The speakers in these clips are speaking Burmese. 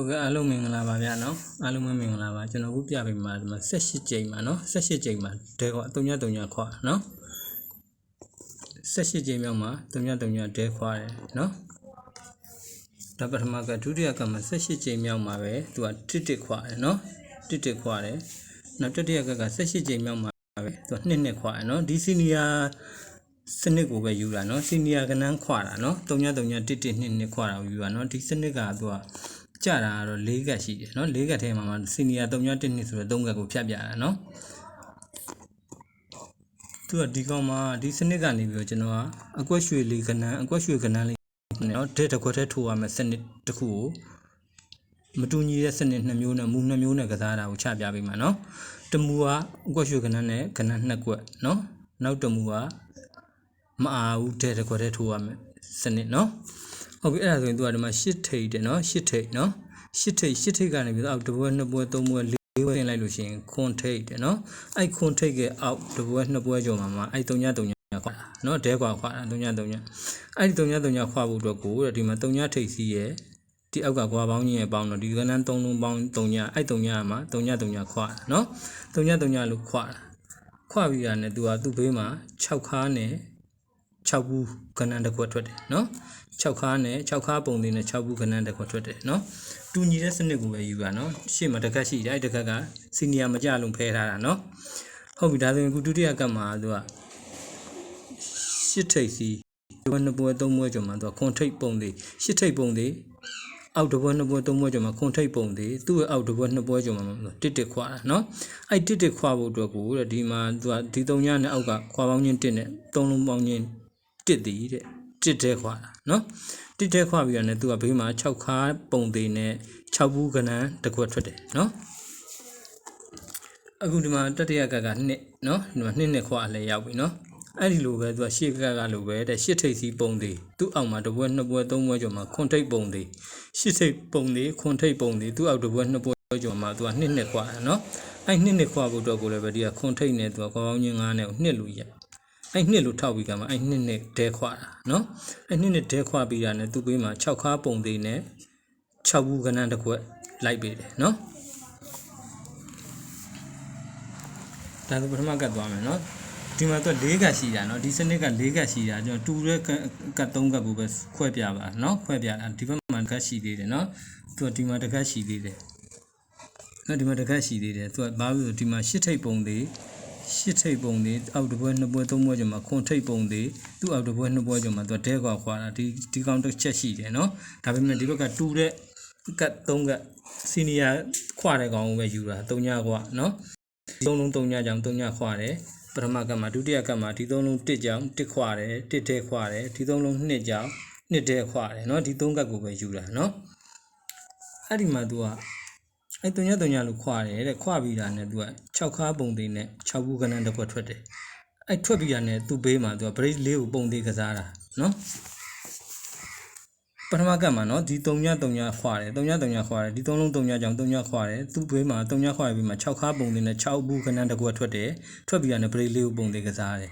ဟုတ်ကဲ့အားလုံးမင်္ဂလာပါဗျာနော်အားလုံးပဲမင်္ဂလာပါကျွန်တော်ခုပြပေးမှာဒီမှာ18ကြိမ်မှာနော်18ကြိမ်မှာဒဲခွာ3ည3ညခွာနော်18ကြိမ်မြောက်မှာ3ည3ညဒဲခွာတယ်နော်ဒါပထမကဒုတိယကမှာ18ကြိမ်မြောက်မှာပဲသူကတစ်တစ်ခွာတယ်နော်တစ်တစ်ခွာတယ်နောက်တတိယကက18ကြိမ်မြောက်မှာပဲသူကနှစ်နှစ်ခွာတယ်နော်ဒီစီနီယာစနစ်ကိုပဲယူတာနော်စီနီယာကနန်းခွာတာနော်3ည3ညတစ်တစ်နှစ်နှစ်ခွာတာကိုယူတာနော်ဒီစနစ်ကသူက ကြတာကတော့၄ကတ်ရှိတယ်เนาะ၄ကတ်ထဲမှာမှစီနီယာ3ည1နှစ်ဆိုတော့3ကတ်ကိုဖြတ်ပြတာเนาะသူကဒီကောင်မှာဒီစနစ်ကနေပြီးတော့ကျွန်တော်ကအကွက်ရွှေလေးကနန်းအကွက်ရွှေကနန်းလေးเนาะဒက်တစ်ခွက်ထဲထိုးရမယ်စနစ်တစ်ခုကိုမတူညီတဲ့စနစ်နှစ်မျိုးနဲ့မူနှစ်မျိုးနဲ့ကစားတာကိုချပြပေးမှာเนาะတမူကအကွက်ရွှေကနန်းနဲ့ကနန်းနှစ်ကွက်เนาะနောက်တမူကမအားဘူးဒက်တစ်ခွက်ထဲထိုးရမယ်စနစ်เนาะ ဟုတ်ပြီအဲ့ဒါဆိုရင်သူကဒီမှာရှစ်ထိတ်တယ်နော်ရှစ်ထိတ်နော်ရှစ်ထိတ်ရှစ်ထိတ်ကနေပြီးတော့အောက်တစ်ပွဲနှစ်ပွဲသုံးပွဲလေးပွဲတင်လိုက်လို့ရှိရင်ခွန်ထိတ်တယ်နော်အဲ့ခွန်ထိတ်ကအောက်တစ်ပွဲနှစ်ပွဲကျော်မှာမှာအဲ့3ည3ညခွာတာနော်ဒဲခွာခွာတာ3ည3ညအဲ့ဒီ3ည3ညခွာဖို့အတွက်ကိုတဲ့ဒီမှာ3ညထိတ်စီးရဲ့ဒီအောက်ကကွာပေါင်းကြီးရဲ့ပေါင်းတော့ဒီကနန်း3လုံးပေါင်း3ညအဲ့3ညမှာ3ည3ညခွာတာနော်3ည3ညလို့ခွာတာခွာပြီးတာနဲ့သူကသူ့ဘေးမှာ6ခါနဲ့ 6ဘူးကနန်းတစ်ခွက်ထွက်တယ်နော်6ခါနဲ့6ခါပုံသေးနဲ့6ဘူးကနန်းတစ်ခွက်ထွက်တယ်နော်တူညီတဲ့စနစ်ကိုပဲယူတာနော်ရှေ့မှာတစ်ခက်ရှိတယ်အဲ့တစ်ခက်ကစီနီယာမကြလုံးဖဲထားတာနော်ဟုတ်ပြီဒါဆိုရင်ခုဒုတိယကပ်မှာသူကရှစ်ထိပ်စီဒီဘက်နှစ်ပွဲသုံးပွဲကျော်မှာသူကခွန်ထိပ်ပုံသေးရှစ်ထိပ်ပုံသေးအောက်တစ်ပွဲနှစ်ပွဲသုံးပွဲကျော်မှာခွန်ထိပ်ပုံသေးသူ့ရဲ့အောက်တစ်ပွဲနှစ်ပွဲကျော်မှာတစ်တစ်ခွာတာနော်အဲ့တစ်တစ်ခွာဖို့အတွက်ကိုတဲ့ဒီမှာသူကဒီသုံးညနဲ့အောက်ကခွာပေါင်းချင်းတစ်နဲ့သုံးလုံးပေါင်းချင်း တစ်တည်တဲ့တစ်တဲခွာတာနော်တစ်တဲခွာပြီးတော့ねသူကဘေးမှာ6ခါပုံသေးနဲ့6ဘူးကနန်းတစ်ခွက်ထွက်တယ်နော်အခုဒီမှာတတိယကကနှစ်နော်ဒီမှာနှစ်နှစ်ခွာအလဲရောက်ပြီနော်အဲ့ဒီလိုပဲသူကရှေ့ကကလိုပဲတဲ့ရှစ်ထိပ်စီပုံသေးသူ့အောက်မှာတစ်ပွဲနှစ်ပွဲသုံးပွဲကျော်မှာခွန်ထိပ်ပုံသေးရှစ်ထိပ်ပုံသေးခွန်ထိပ်ပုံသေးသူ့အောက်တစ်ပွဲနှစ်ပွဲကျော်မှာသူကနှစ်နှစ်ခွာတယ်နော်အဲ့နှစ်နှစ်ခွာဖို့အတွက်ကိုလည်းပဲဒီကခွန်ထိပ်နဲ့သူကခေါင်းချင်းငါးနဲ့ကိုနှစ်လူရ အဲ့နှစ်လူထောက်ပြီးကမှအဲ့နှစ်နှစ်ဒဲခွာတာနော်အဲ့နှစ်နှစ်ဒဲခွာပြီးတာနဲ့သူ့ဘေးမှာ6ခါပုံသေးနဲ့6ဘူးကနန်းတစ်ခွက်လိုက်ပေးတယ်နော်ဒါဆိုပထမကတ်သွားမယ်နော်ဒီမှာတော့၄ကတ်ရှိတာเนาะဒီစနစ်က၄ကတ်ရှိတာကျွန်တော်တူတဲ့ကတ်ကတ်၃ကတ်ကိုပဲခွဲပြပါเนาะခွဲပြတာဒီဘက်မှာကတ်ရှိသေးတယ်เนาะသူကဒီမှာတစ်ကတ်ရှိသေးတယ်နော်ဒီမှာတစ်ကတ်ရှိသေးတယ်သူကဘာလို့လဲဒီမှာ၈ထိပ်ပုံသေး ရှစ်ထိပ်ပုံတွေအောက်တစ်ပွဲနှစ်ပွဲသုံးပွဲကျော်မှာခွန်ထိပ်ပုံတွေသူ့အောက်တစ်ပွဲနှစ်ပွဲကျော်မှာသူဒဲကွာခွာတာဒီဒီကောင်တစ်ချက်ရှိတယ်နော်ဒါပေမဲ့ဒီဘက်ကတူတဲ့ကတ်သုံးကတ်စီနီယာခွာတဲ့ကောင်ကိုပဲယူတာသုံးညကွာနော်ဒီသုံးလုံးသုံးညကြောင်သုံးညခွာတယ်ပထမကတ်မှာဒုတိယကတ်မှာဒီသုံးလုံးတစ်ကြောင်တစ်ခွာတယ်တစ်တဲခွာတယ်ဒီသုံးလုံးနှစ်ကြောင်နှစ်တဲခွာတယ်နော်ဒီသုံးကတ်ကိုပဲယူတာနော်အဲ့ဒီမှာ तू က အဲ့တုံညတုံညလို့ခွာတယ်တဲ့ခွာပြီးတာနဲ့သူက6ခါပုံသေးနဲ့6ဘူးကနန်းတစ်ခွက်ထွက်တယ်အဲ့ထွက်ပြီးတာနဲ့သူ့ဘေးမှာသူက brake လေးကိုပုံသေးကစားတာနော်ပထမကတ်မှာနော်ဒီတုံညတုံညခွာတယ်တုံညတုံညခွာတယ်ဒီသုံးလုံးတုံညကြောင့်တုံညခွာတယ်သူ့ဘေးမှာတုံညခွာပြီးမှာ6ခါပုံသေးနဲ့6ဘူးကနန်းတစ်ခွက်ထွက်တယ်ထွက်ပြီးတာနဲ့ brake လေးကိုပုံသေးကစားတယ်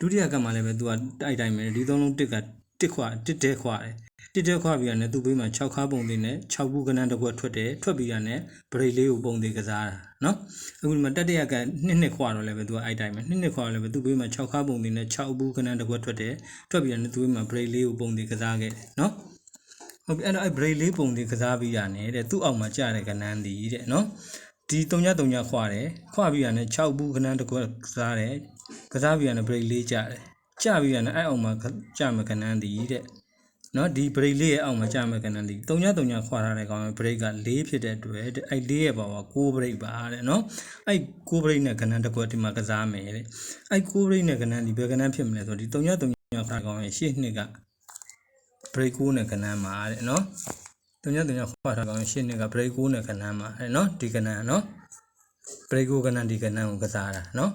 ဒုတိယကတ်မှာလည်းပဲသူကတိုက်တိုင်းပဲဒီသုံးလုံးတစ်ကတစ်ခွာတစ်တဲခွာတယ် တစ်တဲခွာပြီးတာနဲ့သူ့ဘေးမှာ6ခါပုံသေးနဲ့6ဘူးကနန်းတစ်ခွက်ထွက်တယ်ထွက်ပြီးတာနဲ့ break လေးကိုပုံသေးကစားတာနော်အခုဒီမှာတတိယကနှစ်နှစ်ခွာတော့လည်းပဲသူကအဲ့တိုင်းပဲနှစ်နှစ်ခွာတော့လည်းပဲသူ့ဘေးမှာ6ခါပုံသေးနဲ့6ဘူးကနန်းတစ်ခွက်ထွက်တယ်ထွက်ပြီးတာနဲ့သူ့ဘေးမှာ break လေးကိုပုံသေးကစားခဲ့တယ်နော်ဟုတ်ပြီအဲ့တော့အဲ့ break လေးပုံသေးကစားပြီးတာနဲ့တဲ့သူ့အောက်မှာကျတဲ့ကနန်းဒီတဲ့နော်ဒီ3ည3ညခွာတယ်ခွာပြီးတာနဲ့6ဘူးကနန်းတစ်ခွက်ကစားတယ်ကစားပြီးတာနဲ့ break လေးကျတယ်ကျပြီးတာနဲ့အဲ့အောင်မှာကျမယ်ကနန်းဒီတဲ့ နော်ဒီ break လေးရဲ့အောက်မှာကြာမဲ့ကဏ္ဍဒီ3ည3ညခွာထားတဲ့ကောင်ရဲ့ break က4ဖြစ်တဲ့အတွက်အဲ့4ရဲ့ပါပါ6 break ပါတဲ့နော်အဲ့6 break နဲ့ကဏ္ဍတစ်ခွက်ဒီမှာကစားမယ်တဲ့အဲ့6 break နဲ့ကဏ္ဍဒီဘယ်ကဏ္ဍဖြစ်မလဲဆိုတော့ဒီ3ည3ညခွာကောင်ရဲ့ရှေ့နှစ်က break 6နဲ့ကဏ္ဍမှာတဲ့နော်3ည3ညခွာထားကောင်ရဲ့ရှေ့နှစ်က break 6နဲ့ကဏ္ဍမှာတဲ့နော်ဒီကဏ္ဍနော် break 6ကဏ္ဍဒီကဏ္ဍကိုကစားတာနော်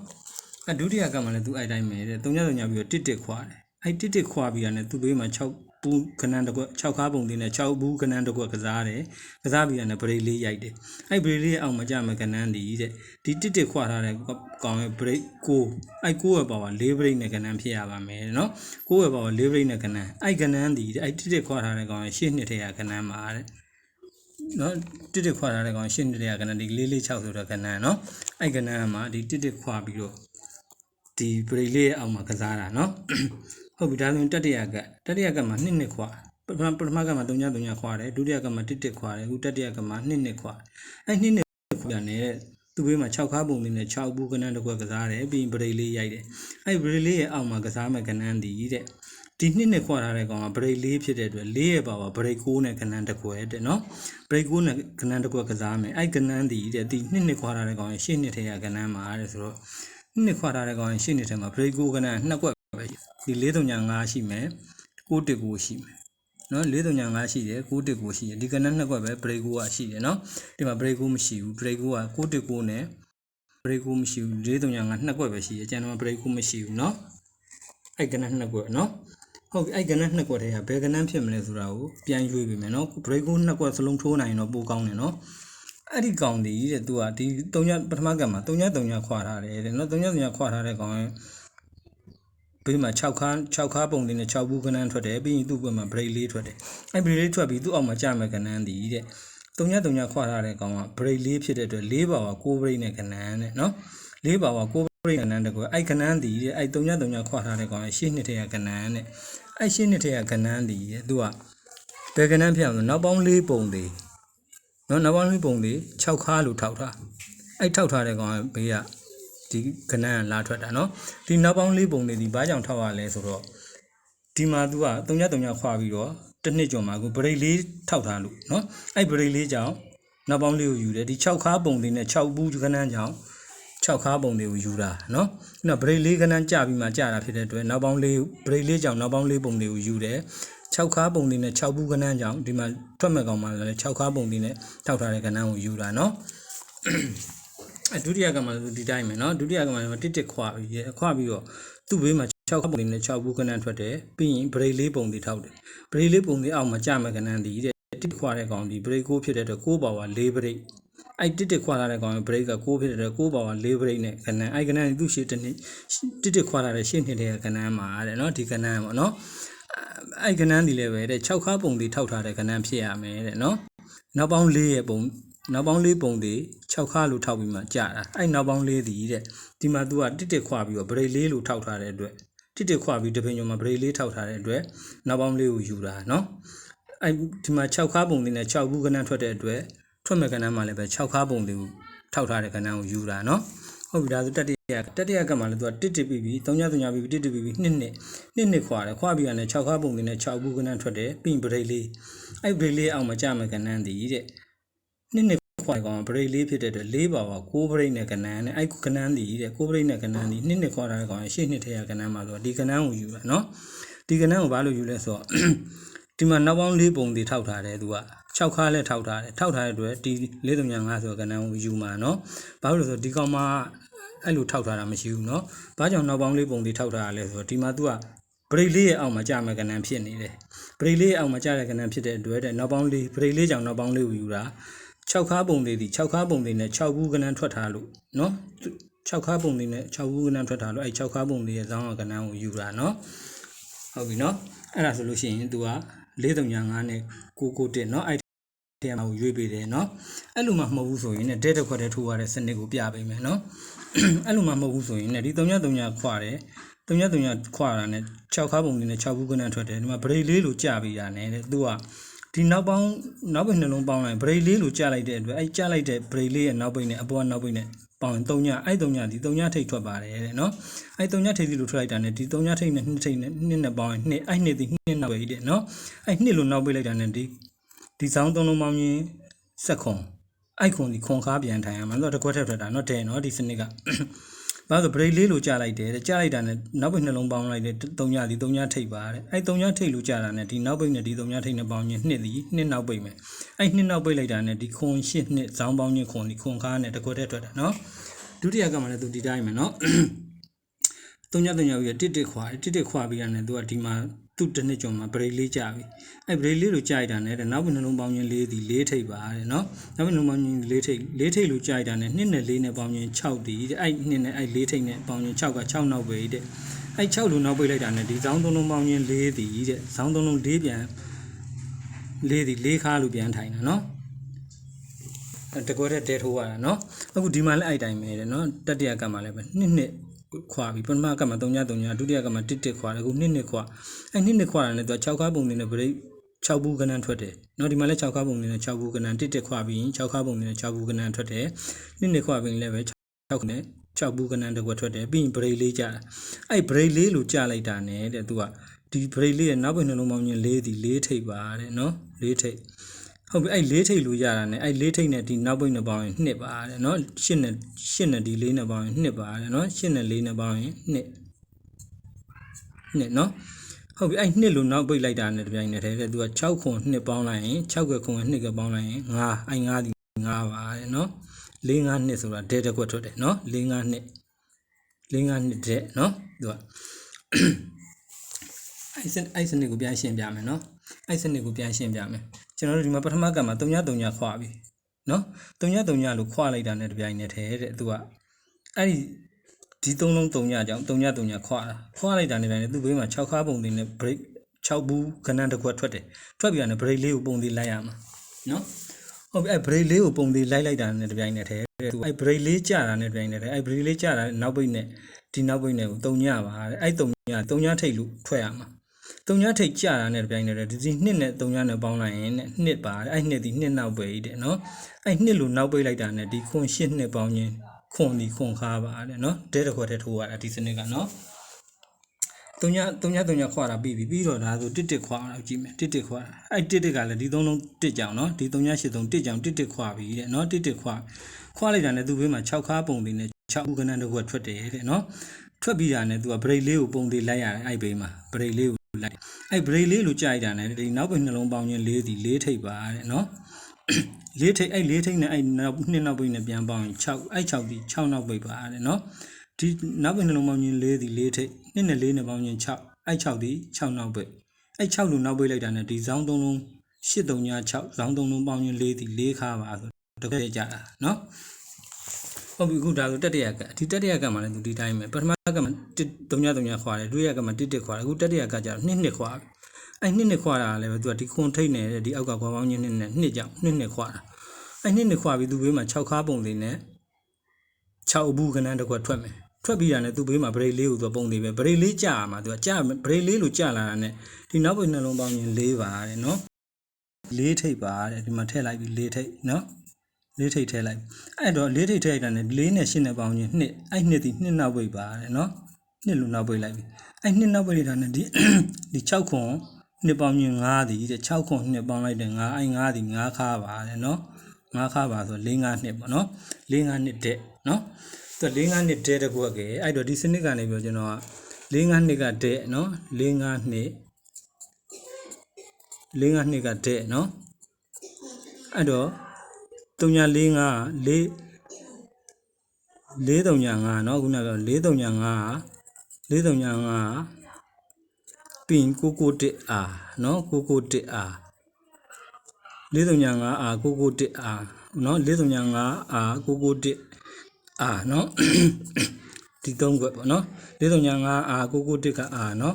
အဲ့ဒုတိယကမှလည်းသူအဲ့တိုင်းပဲတဲ့3ည3ညပြီးတော့တစ်တစ်ခွာတယ်အဲ့တစ်တစ်ခွာပြီးတာနဲ့သူ့ဘေးမှာ6 ဘူးကနန်းတစ်ခွက်6ကားပုံသေးနဲ့6ဘူးကနန်းတစ်ခွက်ကစားတယ်ကစားပြီးရတယ်ဗရိတ်လေးရိုက်တယ်အဲ့ဗရိတ်လေးအောင်မကြမကနန်းဒီတဲ့ဒီတစ်တစ်ခွာထားတဲ့ကောင်ရဲ့ဗရိတ်6အဲ့6ရဲ့ပါဝါ4ဗရိတ်နဲ့ကနန်းဖြစ်ရပါမယ်နော်6ရဲ့ပါဝါ4ဗရိတ်နဲ့ကနန်းအဲ့ကနန်းဒီတဲ့အဲ့တစ်တစ်ခွာထားတဲ့ကောင်ရဲ့ရှေ့နှစ်ထက်ကကနန်းပါတဲ့နော်တစ်တစ်ခွာထားတဲ့ကောင်ရှင်းနေတဲ့ကဏ္ဍဒီ446ဆိုတဲ့ကဏ္ဍနော်အဲ့ကဏ္ဍမှာဒီတစ်တစ်ခွာပြီးတော့ဒီပရိလေးရဲ့အောက်မှာကစားတာနော် ဟုတ်ပြီဒါဆိုရင်တတိယကတတိယကမှာနှစ်နှစ်ခွာပထမပထမကမှာ3ည3ညခွာတယ်ဒုတိယကမှာတစ်တစ်ခွာတယ်အခုတတိယကမှာနှစ်နှစ်ခွာအဲ့နှစ်နှစ်ခွာနေတဲ့သူ့ဘေးမှာ6ခါပုံလေးနဲ့6ဘူးကဏ္ဍတစ်ခွက်ကစားတယ်ပြီးရင်ပရိလေးရိုက်တယ်အဲ့ပရိလေးရဲ့အောက်မှာကစားမဲ့ကဏ္ဍဒီတဲ့ဒီနှစ်နှစ်ခွာထားတဲ့ကောင်ကဘရိတ်လေးဖြစ်တဲ့အတွက်လေးရဲ့ပါပါဘရိတ်6နဲ့ကဏ္ဍတစ်ခွဲတဲ့နော်ဘရိတ်6နဲ့ကဏ္ဍတစ်ခွက်ကစားမယ်အဲ့ကဏ္ဍဒီတဲ့ဒီနှစ်နှစ်ခွာထားတဲ့ကောင်ရဲ့ရှေ့နှစ်ထဲကကဏ္ဍမှာတဲ့ဆိုတော့နှစ်နှစ်ခွာထားတဲ့ကောင်ရဲ့ရှေ့နှစ်ထဲမှာဘရိတ်6ကဏ္ဍနှစ်ခွက်ပဲ ဒီ435ရှိမယ်6တစ်ကိုရှိမယ်နော်435ရှိတယ်6တစ်ကိုရှိတယ်ဒီကဏ္ဍနှစ်ခွက်ပဲဘရိတ်6ကရှိတယ်နော်ဒီမှာဘရိတ်6မရှိဘူးဘရိတ်6က6တစ်ကိုနဲ့ဘရိတ်6မရှိဘူး435နှစ်ခွက်ပဲရှိတယ်ကျန်တော့ဘရိတ်6မရှိဘူးနော်အဲ့ကဏ္ဍနှစ်ခွက်နော်ဟုတ်ပြီအဲ့ကဏ္ဍနှစ်ကွက်တည်းကဘယ်ကဏ္ဍဖြစ်မလဲဆိုတာကိုပြန်ရွေးပြီမယ်နော် break ကိုနှစ်ကွက်စလုံးထိုးနိုင်ရင်တော့ပိုကောင်းတယ်နော်အဲ့ဒီကောင်ဒီတဲ့သူကဒီ3ညပထမကံမှာ3ည3ညခွာထားတယ်တဲ့နော်3ည3ညခွာထားတဲ့ကောင်ရဲ့ ဘေးမှာ6ခါ6ခါပုံလေးနဲ့6ဘူးကဏ္ဍထွက်တယ်ပြီးရင်သူ့ဘက်မှာ break လေးထွက်တယ်အဲ့ break လေးထွက်ပြီးသူ့အောက်မှာကြာမဲ့ကဏ္ဍဒီတဲ့3ည3ညခွာထားတဲ့ကောင်က break လေးဖြစ်တဲ့အတွက်၄ပါဝါ6 break နဲ့ကဏ္ဍတဲ့နော်၄ပါဝါ6 break ကဏ္ဍတကွအဲ့ကဏ္ဍဒီတဲ့အဲ့3ည3ညခွာထားတဲ့ကောင်ရဲ့ရှေ့နှစ်ထက်ကကဏ္ဍတဲ့အဲ့ရှင်းနေတဲ့ကဏ္ဍဒီသူကဘယ်ကဏ္ဍဖြစ်အောင်လဲနောက်ပေါင်း၄ပုံသေးနော်နောက်ပေါင်း၄ပုံသေး6ခါလို့ထောက်ထားအဲ့ထောက်ထားတဲ့ကောင်ကဘေးက ဒီကဏ္ဍကလာထွက်တာနော်ဒီနောက်ပေါင်း၄ပုံသေးဒီဘာကြောင့်ထောက်ရလဲဆိုတော့ဒီမှာ तू က3ည3ညခွာပြီးတော့တစ်နှစ်ကျော်မှာကိုဘရိတ်လေးထောက်ထားလို့နော်အဲ့ဘရိတ်လေးကြောင့်နောက်ပေါင်းလေးကိုယူတယ်ဒီ6ခါပုံသေးနဲ့6ဘူးကဏ္ဍကြောင့်6ခါပုံတွေကိုယူတာเนาะခုနဘရိတ်လေးကဏ္ဍကြပြီးမှကြတာဖြစ်တဲ့အတွက်နောက်ပေါင်းလေးဘရိတ်လေးကြောင့်နောက်ပေါင်းလေးပုံတွေကိုယူတယ်6ခါပုံတွေနဲ့6ဘူးကဏ္ဍကြောင့်ဒီမှာထွက်မဲ့ကောင်မှလည်း6ခါပုံတွေနဲ့ထောက်ထားတဲ့ကဏ္ဍကိုယူတာเนาะအ ဒုတိယကမှဒီတိုင်းပဲเนาะဒုတိယကမှတစ်တစ်ခွာပြီးခွာပြီးတော့သူ့ဘေးမှာ6ခါပုံတွေနဲ့6ဘူးကဏ္ဍထွက်တယ်ပြီးရင်ဘရိတ်လေးပုံတွေထောက်တယ်ဘရိတ်လေးပုံတွေအောက်မှာကြမဲ့ကဏ္ဍဒီတဲ့တစ်ခွာတဲ့ကောင်ဒီဘရိတ်ကိုဖြစ်တဲ့အတွက်6ပါဝါ4ဘရိတ်အဲ့တစ်တစ်ခွာလာတဲ့ကောင်ဘရိတ်က6ဖြစ်တဲ့အတွက်6ပါဝါ4ဘရိတ်နဲ့ကဏ္ဍအဲ့ကဏ္ဍသူ့ရှေ့တစ်နှစ်တစ်တစ်ခွာလာတဲ့ရှေ့နှစ်တဲ့ကဏ္ဍမှာတဲ့နော်ဒီကဏ္ဍပေါ့နော်အဲ့ကဏ္ဍဒီလည်းပဲတဲ့6ခါပုံတွေထောက်ထားတဲ့ကဏ္ဍဖြစ်ရမယ်တဲ့နော်နောက်ပေါင်း4ရဲ့ပုံ နောက်ပေါင်း၄ပုံတွေ6ခါလို့ထောက်ပြီးမှကြာတာအဲ့နောက်ပေါင်း၄ဒီတဲ့ဒီမှာ तू ကတစ်တစ်ခွာပြီးတော့ဘရိတ်လေးလို့ထောက်ထားတဲ့အတွက်တစ်တစ်ခွာပြီးတပင်ကျော်မှာဘရိတ်လေးထောက်ထားတဲ့အတွက်နောက်ပေါင်းလေးကိုယူတာနော်အဲ့ဒီမှာ6ခါပုံတွေနဲ့6ဘူးကဏ္ဍထွက်တဲ့အတွက်ထွက်မဲ့ကဏ္ဍမှာလည်းပဲ6ခါပုံတွေကိုထောက်ထားတဲ့ကဏ္ဍကိုယူတာနော်ဟုတ်ပြီဒါဆိုတတိယတတိယကမှလည်း तू ကတစ်တစ်ပြီးပြီး3ည3ညပြီးတစ်တစ်ပြီးပြီးနှစ်နှစ်နှစ်နှစ်ခွာတယ်ခွာပြီးရတယ်6ခါပုံတွေနဲ့6ဘူးကဏ္ဍထွက်တယ်ပြီးဘရိတ်လေးအဲ့ဘရိတ်လေးအောက်မှာကြာမဲ့ကဏ္ဍတည်တဲ့ နှစ်နှစ်ခွိုင်ကောင်ဘရိတ်လေးဖြစ်တဲ့အတွက်၄ပါပါကိုးဘရိတ်နဲ့ကနန်းနဲ့အဲ့ကနန်းဒီတဲ့ကိုးဘရိတ်နဲ့ကနန်းဒီနှစ်နှစ်ခွာတာကောင်ရှေ့နှစ်ထဲကကနန်းမှာဆိုတော့ဒီကနန်းကိုယူတာနော်ဒီကနန်းကိုဘာလို့ယူလဲဆိုတော့ဒီမှာနောက်ပေါင်း၄ပုံတွေထောက်ထားတယ်သူက6ခါလဲထောက်ထားတယ်ထောက်ထားတဲ့အတွက်ဒီ4305ဆိုတော့ကနန်းကိုယူမှာနော်ဘာလို့လဲဆိုတော့ဒီကောင်မှာအဲ့လိုထောက်ထားတာမရှိဘူးနော်ဘာကြောင့်နောက်ပေါင်း၄ပုံတွေထောက်ထားရလဲဆိုတော့ဒီမှာသူကဘရိတ်လေးရဲ့အောက်မှာကြာမဲ့ကနန်းဖြစ်နေတယ်ဘရိတ်လေးရဲ့အောက်မှာကြာတဲ့ကနန်းဖြစ်တဲ့အတွက်တဲ့နောက်ပေါင်း၄ဘရိတ်လေးကြောင့်နောက်ပေါင်း၄ကိုယူတာ 6ခါပုံသေးသည်6ခါပုံသေးနဲ့6ခုကဏန်းထွက်ထားလို့နော်6ခါပုံသေးနဲ့6ခုကဏန်းထွက်ထားလို့အဲ6ခါပုံသေးရဲ့ဇောင်းကဏန်းကိုယူတာနော်ဟုတ်ပြီနော်အဲ့ဒါဆိုလို့ရှိရင် तू က435နဲ့991နော်အဲ့တဲ့မှာကိုရွေးပေးတယ်နော်အဲ့လိုမှမဟုတ်ဘူးဆိုရင်လည်းဒဲတစ်ခွက်တည်းထိုးရတဲ့စနစ်ကိုပြပေးမယ်နော်အဲ့လိုမှမဟုတ်ဘူးဆိုရင်လည်းဒီ333ခွာတယ်333ခွာတာနဲ့6ခါပုံသေးနဲ့6ခုကဏန်းထွက်တယ်ဒီမှာ break လေးလိုကြပေးရတယ်တဲ့ तू က ဒီနောက်ပေါင်းနောက်ပိတ်နှလုံးပေါင်းလိုက်ဘရိတ်လေးလိုကြလိုက်တဲ့အတွက်အဲ့ကြလိုက်တဲ့ဘရိတ်လေးရဲ့နောက်ပိတ်နဲ့အပေါ်ကနောက်ပိတ်နဲ့ပေါင်းရင်၃ညအဲ့၃ညဒီ၃ညထိတ်ထွက်ပါတယ်တဲ့နော်အဲ့၃ညထိတ်ဒီလိုထွက်လိုက်တာနဲ့ဒီ၃ညထိတ်နဲ့နှစ်ထိတ်နဲ့နှစ်နဲ့ပေါင်းရင်နှစ်အဲ့နှစ်ဒီနှစ်နောက်ပိတ်တဲ့နော်အဲ့နှစ်လိုနောက်ပိတ်လိုက်တာနဲ့ဒီဒီဆောင်းသုံးလုံးပေါင်းရင်ဆက်ခွန်အဲ့ခွန်ဒီခွန်ကားပြန်ထိုင်ရမှာဆိုတော့တစ်ခွက်ထက်ထွက်တာနော်တဲ့နော်ဒီစနစ်က ဘာလို့ break လေးလိုကြာလိုက်တယ်တဲ့ကြာလိုက်တာနဲ့နောက်ဘက်နှလုံးပေါင်းလိုက်တယ်သုံးညဒီသုံးညထိပ်ပါတဲ့အဲ့သုံးညထိပ်လိုကြာတာနဲ့ဒီနောက်ဘက်နဲ့ဒီသုံးညထိပ်နဲ့ပေါင်းရင်နှစ်ဒီနှစ်နောက်ပိတ်မယ်အဲ့နှစ်နောက်ပိတ်လိုက်တာနဲ့ဒီခွန်ရှစ်နှစ်ဇောင်းပေါင်းရင်ခွန်ဒီခွန်ခါနဲ့တကွက်တက်ထွက်တာနော်ဒုတိယကမှလည်းသူဒီတိုင်းမယ်နော်သုံးညသုံးညပြီးတစ်တစ်ခွာတစ်တစ်ခွာပြီးရတယ်သူကဒီမှာ သူ့တစ်နှစ်ကျော်မှာဘရိတ်လေးကြာပြီအဲ့ဘရိတ်လေးလိုကြာရတာနဲ့တဲ့နောက်ဘယ်နှလုံးပေါင်းရင်လေးဒီလေးထိပ်ပါတဲ့နော်နောက်ဘယ်နှလုံးပေါင်းရင်လေးထိပ်လေးထိပ်လိုကြာရတာနဲ့နှစ်နဲ့လေးနဲ့ပေါင်းရင်6ဒီတဲ့အဲ့နှစ်နဲ့အဲ့လေးထိပ်နဲ့ပေါင်းရင်6က6နောက်ပဲတဲ့အဲ့6လိုနောက်ပိတ်လိုက်တာနဲ့ဒီဇောင်းသုံးလုံးပေါင်းရင်လေးဒီတဲ့ဇောင်းသုံးလုံးလေးပြန်လေးဒီလေးခါလိုပြန်ထိုင်တာနော်တကွဲတဲ့တဲထိုးရတာနော်အခုဒီမှာလည်းအဲ့တိုင်းပဲတဲ့နော်တတိယကမှာလည်းပဲနှစ်နှစ် ခွာပြီပထမကမှာ3ည3ညဒုတိယကမှာ1 1ခွာတယ်အခုနှစ်နှစ်ခွာအဲ့နှစ်နှစ်ခွာတာနဲ့သူက6ခါပုံနေနဲ့ဗရိတ်6ဘူးကနန်းထွက်တယ်နော်ဒီမှာလည်း6ခါပုံနေနဲ့6ဘူးကနန်း1 1ခွာပြီး6ခါပုံနေနဲ့6ဘူးကနန်းထွက်တယ်နှစ်နှစ်ခွာပြီးလည်းပဲ6နဲ့6ဘူးကနန်းတစ်ခွက်ထွက်တယ်ပြီးရင်ဗရိတ်လေးကြာတာအဲ့ဗရိတ်လေးလို့ကြာလိုက်တာနဲ့တဲ့သူကဒီဗရိတ်လေးရဲ့နောက်ဘက်နှလုံးပေါင်းချင်း၄ဒီ၄ထိပ်ပါတဲ့နော်၄ထိပ် ဟုတ်ပြီအဲ့လေးထိတ်လို့ရတာ ਨੇ အဲ့လေးထိတ်နဲ့ဒီနောက်ပိတ်နှစ်ပေါင်းရင်နှစ်ပါတယ်เนาะရှစ်နဲ့ရှစ်နဲ့ဒီလေးနဲ့ပေါင်းရင်နှစ်ပါတယ်เนาะရှစ်နဲ့လေးနဲ့ပေါင်းရင်နှစ်နှစ်เนาะဟုတ်ပြီအဲ့နှစ်လို့နောက်ပိတ်လိုက်တာ ਨੇ တပြိုင်နက်တည်းတဲ့သူက6ခွန်နှစ်ပေါင်းလိုက်ရင်6ကခွန်နှစ်ကပေါင်းလိုက်ရင်9အဲ့9ဒီ9ပါတယ်เนาะ4 5နှစ်ဆိုတာဒဲတစ်ခွက်ထွက်တယ်เนาะ4 5နှစ်4 5နှစ်တဲ့เนาะသူက အဲ့စအဲ့စနစ်ကိုပြန်ရှင်းပြမယ်နော်အဲ့စနစ်ကိုပြန်ရှင်းပြမယ် ကျွန်တော်တို့ဒီမှာပထမကမှာ3ည3ညခွာပြီနော်3ည3ညလို့ခွာလိုက်တာနဲ့တပြိုင်နက်တည်းတဲ့သူကအဲ့ဒီဒီသုံးလုံး3ညကြောင့်3ည3ညခွာတာခွာလိုက်တာနဲ့တပြိုင်နက်သူ့ဘေးမှာ6ခါပုံသေးနဲ့ break 6ဘူးခဏတစ်ခွက်ထွက်တယ်ထွက်ပြီးတော့ break လေးကိုပုံသေးလိုက်ရမှာနော်ဟုတ်ပြီအဲ့ break လေးကိုပုံသေးလိုက်လိုက်တာနဲ့တပြိုင်နက်တည်းတဲ့သူအဲ့ break လေးကြာတာနဲ့တပြိုင်နက်တည်းအဲ့ break လေးကြာတာနောက်ပိတ်နဲ့ဒီနောက်ပိတ်နဲ့ကို3ညပါတဲ့အဲ့3ည3ညထိတ်လို့ထွက်ရမှာ တုံညာထိတ်ကြတာနဲ့တပြိုင်တည်းဒီဒီနှစ်နဲ့တုံညာနဲ့ပေါင်းလိုက်ရင်နဲ့နှစ်ပါတယ်အဲ့နှစ်ဒီနှစ်နောက်ပဲကြီးတဲ့နော်အဲ့နှစ်လို့နောက်ပိတ်လိုက်တာနဲ့ဒီခွန်ရှစ်နှစ်ပေါင်းချင်းခွန်ဒီခွန်ခါပါတယ်နော်ဒဲတစ်ခွက်တည်းထိုးရတာဒီစနစ်ကနော်တုံညာတုံညာတုံညာခွာတာပြီးပြီပြီးတော့ဒါဆိုတစ်တစ်ခွာတော့ကြည့်မယ်တစ်တစ်ခွာအဲ့တစ်တစ်ကလည်းဒီသုံးလုံးတစ်ကြောင်နော်ဒီတုံညာရှစ်သုံးတစ်ကြောင်တစ်တစ်ခွာပြီတဲ့နော်တစ်တစ်ခွာခွာလိုက်တာနဲ့သူ့ဘေးမှာ6ခါပုံသေးနဲ့6ခုကနန်းတစ်ခွက်ထွက်တယ်တဲ့နော်ထွက်ပြီးတာနဲ့သူကဘရိတ်လေးကိုပုံသေးလိုက်ရတယ်အဲ့ဘေးမှာဘရိတ်လေးကို လိုက်အဲ့ break လေးလိုကြာရတာနဲ့ဒီနောက်ပိတ်နှလုံးပေါင်းချင်း၄စီ၄ထိပ်ပါတဲ့နော်၄ထိပ်အဲ့၄ထိပ်နဲ့အဲ့နောက်နှစ်နောက်ပိတ်နဲ့ပြန်ပေါင်းရင်6အဲ့6ဒီ6နောက်ပိတ်ပါတဲ့နော်ဒီနောက်ပိတ်နှလုံးပေါင်းချင်း၄စီ၄ထိပ်နှစ်နဲ့၄နဲ့ပေါင်းချင်း6အဲ့6ဒီ6နောက်ပိတ်အဲ့6လိုနောက်ပိတ်လိုက်တာနဲ့ဒီဇောင်း၃လုံး8 3ည6ဇောင်း၃လုံးပေါင်းချင်း၄စီ၄ခါပါဆိုတကယ်ကြတာနော် ဟုတ်ပြီအခုဒါဆိုတတိယကဒီတတိယကမှလည်းသူဒီတိုင်းပဲပထမကမှ1 3 3ခွာတယ်ဒုတိယကမှ1 1ခွာတယ်အခုတတိယကကျတော့2 2ခွာပြီအဲ့2 2ခွာတာလည်းပဲသူကဒီခွန်ထိတ်နေတဲ့ဒီအောက်ကခွာပေါင်းချင်း2နဲ့2ကြောင့်2 2ခွာတာအဲ့2 2ခွာပြီးသူဘေးမှာ6ခါပုံသေးနဲ့6အဘူးကနန်းတစ်ခွက်ထွက်မယ်ထွက်ပြီးတာနဲ့သူ့ဘေးမှာဘရိတ်လေးကိုသူပုံသေးပဲဘရိတ်လေးကြာမှာသူကကြာဘရိတ်လေးလို့ကြာလာတာနဲ့ဒီနောက်ပိတ်နှလုံးပေါင်းချင်း၄ပါတဲ့နော်၄ထိပ်ပါတဲ့ဒီမှာထည့်လိုက်ပြီး၄ထိပ်နော် လေးထိတ်ထဲလိုက်အဲ့တော့လေးထိတ်ထဲလိုက်တာနဲ့လေးနဲ့ရှင်းနဲ့ပေါင်းချင်းနှစ်အဲ့နှစ်ဒီနှစ်နောက်ပိတ်ပါတယ်နော်နှစ်လူနောက်ပိတ်လိုက်ပြီအဲ့နှစ်နောက်ပိတ်လိုက်တာနဲ့ဒီဒီ6ခွန်နှစ်ပေါင်းချင်း9ဒီတဲ့6ခွန်နှစ်ပေါင်းလိုက်တယ်9အဲ့9ဒီ9ခါပါတယ်နော်9ခါပါဆို4 5နှစ်ပေါ့နော်4 5နှစ်တဲ့နော်သူ4 5နှစ်တဲ့တကူကဲအဲ့တော့ဒီစနစ်ကနေပြောကျွန်တော်က4 5နှစ်ကတဲ့နော်4 5နှစ်4 5နှစ်ကတဲ့နော်အဲ့တော့ 3ညာ4 5 4 4 3ညာ5เนาะခုနက4 3ညာ5 4 3ညာ5ပြီးရင်991အာเนาะ991အာ4 3ညာ5အာ991အာเนาะ4 3ညာ5အာ991အာเนาะဒီသုံးခွက်ပေါ့เนาะ4 3ညာ5အာ991ကအာเนาะ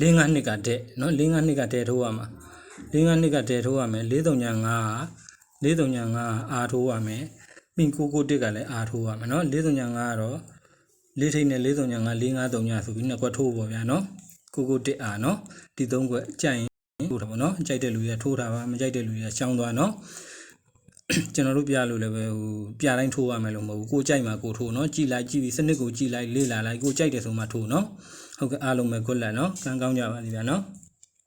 ၄၅နှစ်ကတဲ့เนาะ၄၅နှစ်ကတဲ့ထိုးရမှာ၄၅နှစ်ကတဲ့ထိုးရမယ်၄ 439ကအားထိုးရမယ်။မိ991ကလည်းအားထိုးရမယ်နော်။439ကတော့လေးထိတ်နဲ့439 453ဆိုပြီးနှစ်ခွက်ထိုးပေါ့ဗျာနော်။991အားနော်။ဒီသုံးခွက်ကြိုက်ရင်ထိုးတာပေါ့နော်။ကြိုက်တဲ့လူတွေကထိုးတာပါမကြိုက်တဲ့လူတွေကရှောင်းသွားနော်။ကျွန်တော်တို့ပြလို့လည်းပဲဟိုပြတိုင်းထိုးရမယ်လို့မဟုတ်ဘူးကိုကြိုက်မှာကိုထိုးနော်ကြည်လိုက်ကြည်ပြီးစနစ်ကိုကြည်လိုက်လေ့လာလိုက်ကိုကြိုက်တယ်ဆိုမှထိုးနော်ဟုတ်ကဲ့အားလုံးပဲ good luck နော်ကံကောင်းကြပါစေဗျာနော်